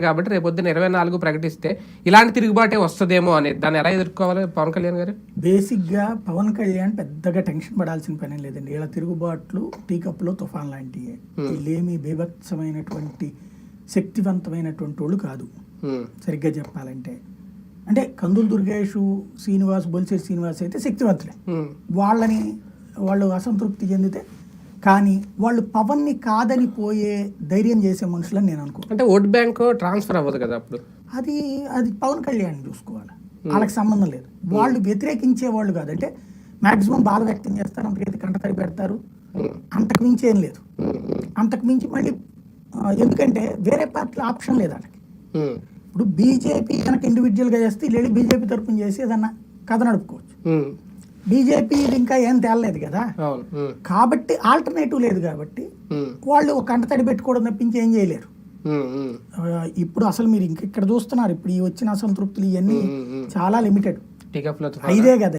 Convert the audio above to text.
కాబట్టి రేపు పొద్దున్న ఇరవై నాలుగు ప్రకటిస్తే ఇలాంటి తిరుగుబాటే వస్తుందేమో అనేది దాన్ని ఎలా ఎదుర్కోవాలి పవన్ కళ్యాణ్ గారు? బేసిక్గా పవన్ కళ్యాణ్ పెద్దగా టెన్షన్ పడాల్సిన పని లేదండి. ఇలా తిరుగుబాట్లు టీకప్లో తుఫాన్ లాంటివి వీళ్ళేమి బీభత్సమైనటువంటి శక్తివంతమైనటువంటి వాళ్ళు కాదు. సరిగ్గా చెప్పాలంటే. అంటే కందులు దుర్గేష్ శ్రీనివాస్ బొలిశెట్టి శ్రీనివాస్ అయితే శక్తివంతులే. వాళ్ళని వాళ్ళు అసంతృప్తి చెందితే కానీ వాళ్ళు పవన్ని కాదని పోయే ధైర్యం చేసే మనుషులని నేను అనుకో అంటే ఓట్ బ్యాంక్ ట్రాన్స్ఫర్ అవ్వదు కదా అప్పుడు? అది అది పవన్ కళ్యాణ్ చూసుకోవాలి. వాళ్ళకి సంబంధం లేదు. వాళ్ళు వ్యతిరేకించే వాళ్ళు కాదు. అంటే మాక్సిమం బాధ వ్యక్తం చేస్తారు అంతకైతే కంటతడి పెడతారు అంతకు మించి ఏం లేదు. అంతకు మించి మళ్ళీ ఎందుకంటే వేరే పార్టీలో ఆప్షన్ లేదు వాళ్ళకి. ఇప్పుడు బీజేపీ కనుక ఇండివిజువల్గా చేస్తే వీళ్ళు బీజేపీ తరపున చేసి ఏదన్నా కథ నడుపుకోవచ్చు. బీజేపీ ఇంకా ఏం తేలలేదు కదా. కాబట్టి ఆల్టర్నేటివ్ లేదు కాబట్టి వాళ్ళు ఒక కంటతడి పెట్టుకోవడం తప్పించి ఏం చేయలేరు. ఇప్పుడు అసలు మీరు ఇంక ఇక్కడ చూస్తున్నారు? ఇప్పుడు ఈ వచ్చిన అసంతృప్తులు ఇవన్నీ. చాలా లిమిటెడ్. ఐదే కదా.